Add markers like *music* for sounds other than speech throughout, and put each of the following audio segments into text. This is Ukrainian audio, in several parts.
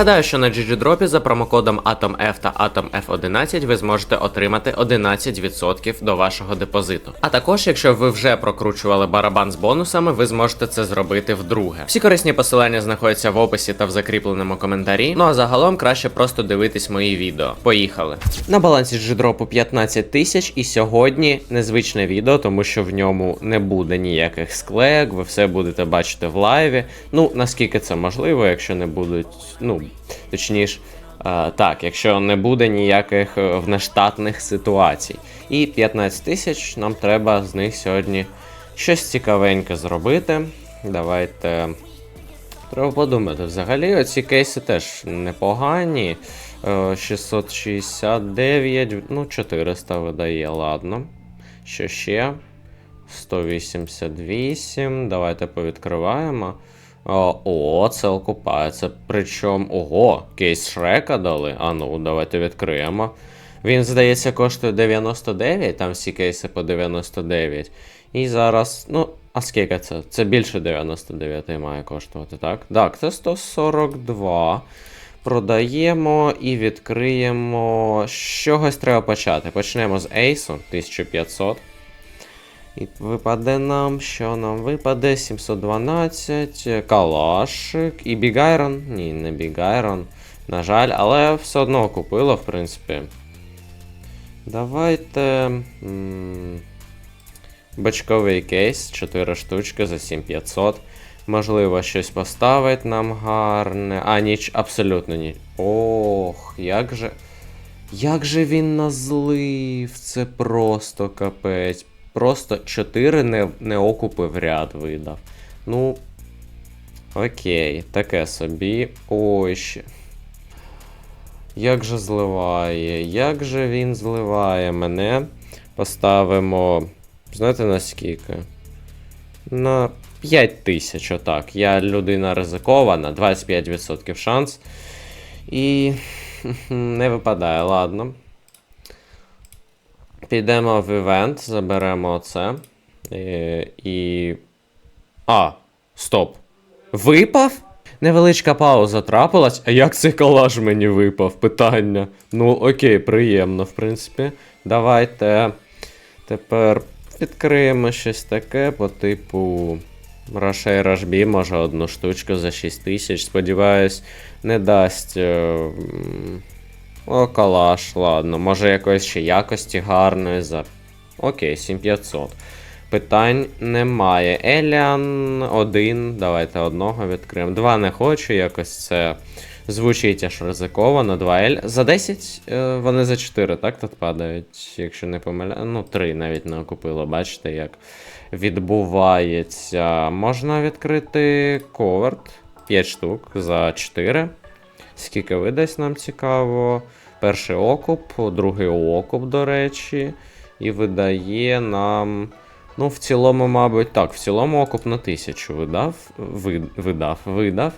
Нагадаю, що на GGDrop за промокодом AtomF та AtomF11 ви зможете отримати 11% до вашого депозиту. А також, якщо ви вже прокручували барабан з бонусами, ви зможете це зробити вдруге. Всі корисні посилання знаходяться в описі та в закріпленому коментарі. Ну а загалом краще просто дивитись мої відео. Поїхали. На балансі GGDrop 15 тисяч, і сьогодні незвичне відео, тому що в ньому не буде ніяких склеєк, ви все будете бачити в лайві. Ну, наскільки це можливо, якщо не будуть, ну, точніше. е, так, якщо не буде ніяких е, внештатних ситуацій. І 15 тисяч нам треба з них сьогодні щось цікавеньке зробити. Давайте. Треба подумати. Взагалі, оці кейси теж непогані. Е, 669, ну, 400 видає, ладно. Що ще? 188. Давайте повідкриваємо. О, це окупається. Причому, ого, кейс Шрека дали. А ну, давайте відкриємо. Він, здається, коштує 99, там всі кейси по 99. І зараз, ну, а скільки це? Це більше 99 має коштувати, так? Так, це 142. Продаємо і відкриємо. З чогось треба почати. Почнемо з Ейсу 1500. І випаде нам, що нам випаде 712, Калашик і Бігайрон. Ні, не Бігайрон. На жаль, але все одно купило, в принципі. Давайте. м, Бачковий кейс, 4 штучки за 7500. Можливо, щось поставить нам гарне. А, ніч, абсолютно ніч. Ох, як же. Як же він назлив? Це просто капець. Просто 4 не, не окупи в ряд видав. Ну. Окей, таке собі. Ой ще. Як же зливає? Як же він зливає мене? Поставимо. Знаєте на скільки? На 5 тисяч, отак. Я людина ризикована, 25% шанс. І *laughs* не випадає, ладно. Підемо в івент, заберемо це. І, і. А, стоп. Випав? Невеличка пауза трапилась. А як цей колаж мені випав? Питання. Ну, окей, приємно, в принципі. Давайте тепер відкриємо щось таке по типу. Рашей Рашбі, може одну штучку за 6 тисяч. Сподіваюсь, не дасть. е, О, калаш, ладно. Може якоїсь ще якості гарної за. Окей, 7500. Питань немає. Еліан один. Давайте одного відкриємо. Два не хочу, якось це звучить аж ризиковано. Два Ель. За 10 е, вони за 4, так тут падають, якщо не помиляю. Ну, 3 навіть не окупило, бачите, як відбувається. Можна відкрити коверт 5 штук за 4. Скільки видасть нам цікаво. Перший окуп, другий окуп, до речі. І видає нам. Ну, в цілому, мабуть, так, в цілому окуп на 1000 видав. Ви, видав, видав.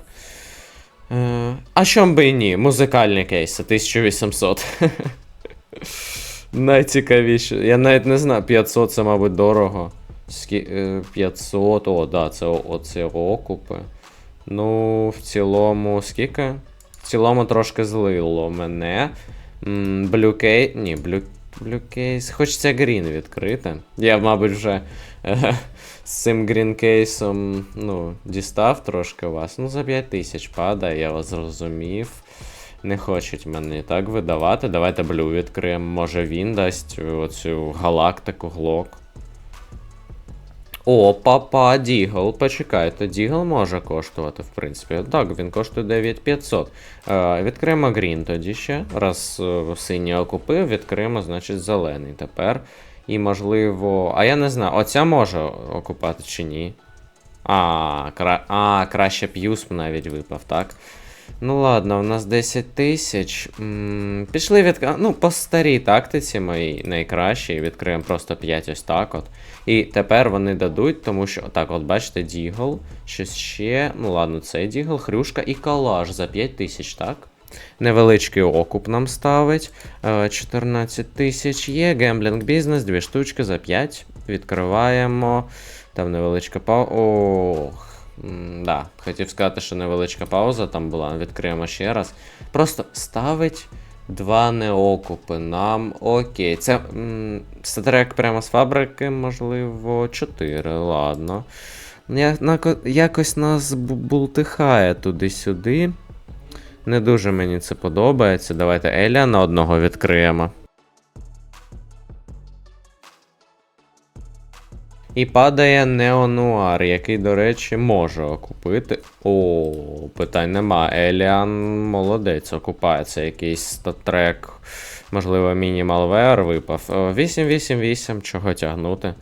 Е, а чом би і ні? Музикальні кейси 1800. *laughs* Найцікавіше. Я навіть не знаю, 500 це, мабуть, дорого. Е, 500, о, да, це о- оце окупи. Ну, в цілому, скільки? Цілому трошки злило мене. Блюкей. Ні, блю... блюкейс. Хочеться грін відкрити. Я, мабуть, вже е, з цим грінкейсом ну, дістав трошки вас. Ну, за 5 тисяч падає, я вас зрозумів. Не хочуть мене так видавати. Давайте блю відкриємо. Може він дасть оцю галактику глок. О, папа, Дігл. Почекайте, Дігл може коштувати, в принципі. Так, він коштує 9500. Е, відкриємо грін тоді ще. Раз е, синій окупив, відкриємо, значить, зелений тепер. І можливо. А я не знаю, оця може окупати чи ні. А, кра... а краще п'юсп навіть випав, так? Ну ладно, у нас 10 тисяч. Пішли від. Ну, по старій тактиці моїй найкращій. Відкриємо просто 5 ось так от. І тепер вони дадуть, тому що. Так, от бачите, Дігл. Щось ще. Ну ладно, цей Дігл, хрюшка і калаш за 5 тисяч, так? Невеличкий окуп нам ставить. Е, 14 тисяч є. Гемблінг бізнес, дві штучки за 5. Відкриваємо. Там невеличка пауза. Ох. М, Да, хотів сказати, що невеличка пауза там була. Відкриємо ще раз. Просто ставить два неокупи нам. Окей. Це м, прямо з фабрики, можливо, 4. Ладно. Я, нако- якось нас бултихає туди-сюди. Не дуже мені це подобається. Давайте Еля на одного відкриємо. І падає Неонуар, який, до речі, може окупити. О, питань нема. Еліан молодець, окупається якийсь статрек. Можливо, міні-малвер випав. О, 8-8-8, чого тягнути.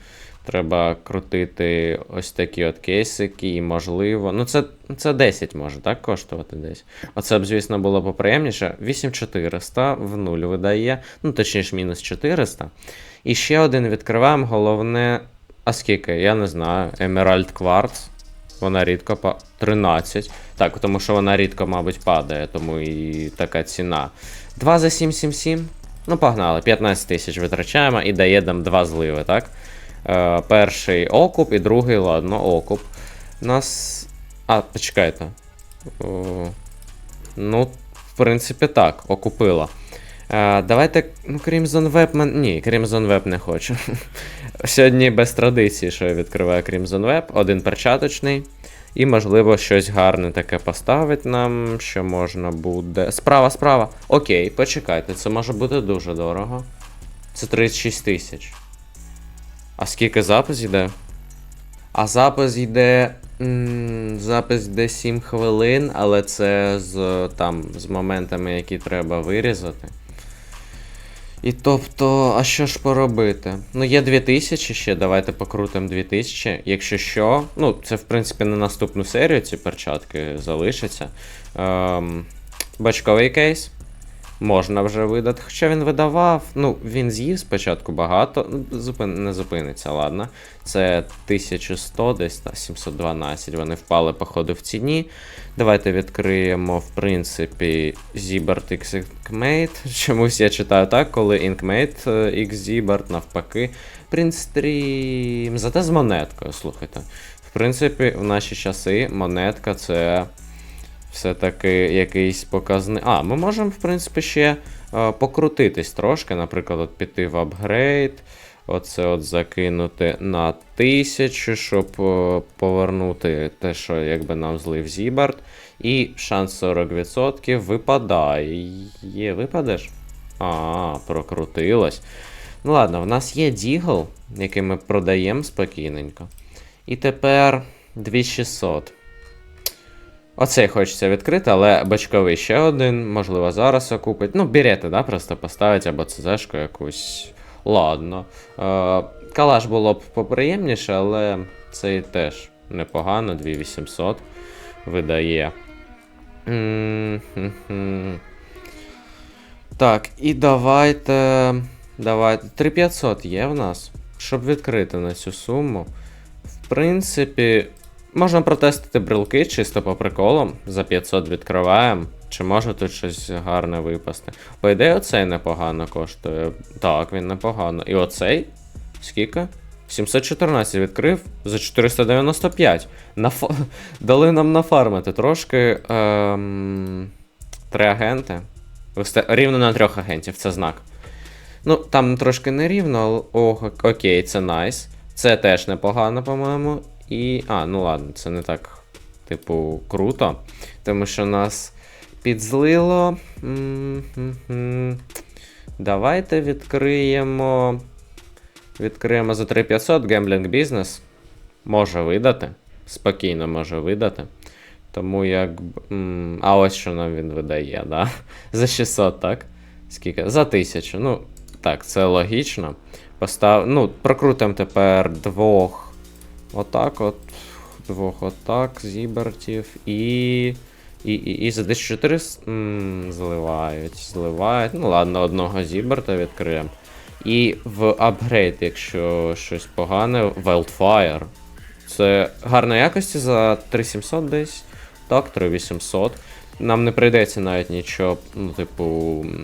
Треба крутити ось такі от кейсики, і можливо. Ну, це, це 10 може, так, коштувати десь. Оце б, звісно, було поприємніше. 8400 в нуль видає. Ну, точніше, мінус 400. І ще один відкриваємо. Головне. А скільки? Я не знаю. Emerald Quartz. Вона рідко па. 13. Так, тому що вона рідко, мабуть, падає, тому і така ціна. 2 за 777. Ну, погнали. 15 тисяч витрачаємо і дає нам 2 зливи, так? Е, перший окуп і другий, ладно, окуп. Нас. А, почекайте. О, ну, в принципі, так, окупила. Е, давайте, ну, Crimson Web, мен... ні, Crimson Web не хочу. *laughs* Сьогодні без традиції, що я відкриваю Crimson Web, один перчаточний. І, можливо, щось гарне таке поставить нам, що можна буде. Справа, справа. Окей, почекайте, це може бути дуже дорого. Це 36 тисяч. А скільки запис йде? А запис йде. Запис йде 7 хвилин, але це з там з моментами, які треба вирізати. І тобто, а що ж поробити? Ну, є 2000 ще, давайте покрутимо 2000. Якщо що, ну, це в принципі на наступну серію ці перчатки залишаться. Ем, бачковий кейс. Можна вже видати. Хоча він видавав, ну, він з'їв спочатку багато, ну, зупин... не зупиниться, ладно. Це 1100, десь та 712. Вони впали, походу, в ціні. Давайте відкриємо, в принципі, Zibert X Inkmate. *laughs* Чомусь я читаю так, коли Inkmate е, X Zibert, навпаки. Принстрім. Зате з монеткою, слухайте. В принципі, в наші часи монетка це все-таки якийсь показник. А, ми можемо, в принципі, ще е, покрутитись трошки, наприклад, от піти в апгрейд. Оце от закинути на тисячу, щоб е, повернути те, що якби нам злив Зібард. І шанс 40% випадає. Є, випадеш? А, прокрутилось. Ну ладно, в нас є Дігл, який ми продаємо спокійненько. І тепер 2600. Оцей хочеться відкрити, але бачковий ще один, можливо, зараз окупить. Ну, бірети, да, просто поставить або ЦЗшку якусь. Ладно. Е, калаш було б поприємніше, але цей теж непогано, 2800 видає. Так, і давайте. Давайте. 3500 є в нас. Щоб відкрити на цю суму. В принципі, можна протестити брелки чисто по приколам. За 500 відкриваємо. Чи може тут щось гарне випасти? По ідеї, оцей непогано коштує. Так, він непогано. І оцей? Скільки? 714 відкрив за 495. Наф... *laughs* Дали нам нафармити трошки. Ем... Три агенти. Рівно на трьох агентів, це знак. Ну, там трошки не рівно, але ох, окей, це найс. Це теж непогано, по-моєму. І. А, ну ладно, це не так, типу, круто. Тому що нас підзлило. М-м-м. Давайте відкриємо. Відкриємо за 3500 гемблінг бізнес. Може видати. Спокійно може видати. Тому як. м, А ось що нам він видає, да? За 600, так? Скільки? За 1000. Ну, так, це логічно. Постав... Ну, прокрутимо тепер двох. Отак от. Двох отак, зібертів. І. І, і, і за 1400 м, зливають. Зливають. Ну ладно, одного зіберта відкриємо. І в апгрейд, якщо щось погане, Wildfire. Це гарної якості за 3700 десь. Так, 3800. нам не прийдеться навіть нічого, ну, типу,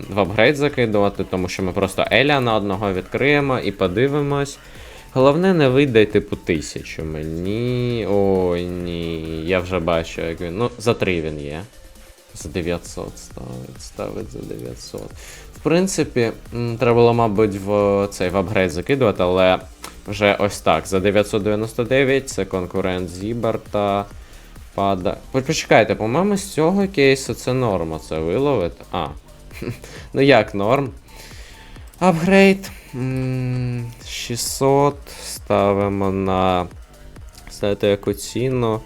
в апгрейд закидувати, тому що ми просто Еля на одного відкриємо і подивимось. Головне, не вийде, типу, тисячу мені. Ой, ні. Я вже бачу, як він. Ну, за 3 він є. За 900 ставить, ставить за 900. В принципі, треба було, мабуть, в цей в апгрейд закидувати, але вже ось так. За 999 це конкурент Зіберта. Пада. Почекайте, по-моєму, з цього кейсу це норма, це виловити. А. *laughs* ну як норм? Апгрейд. М, 600 ставимо на. Ставити яку ціну.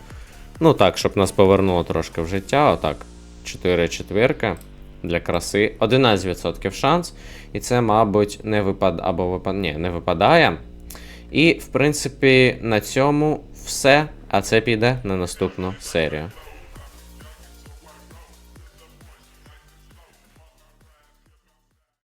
Ну так, щоб нас повернуло трошки в життя. Отак. 4 четвірки для краси. 11% шанс. І це, мабуть, не випадає. Або випад... Ні, не випадає. І, в принципі, на цьому все. А це піде на наступну серію.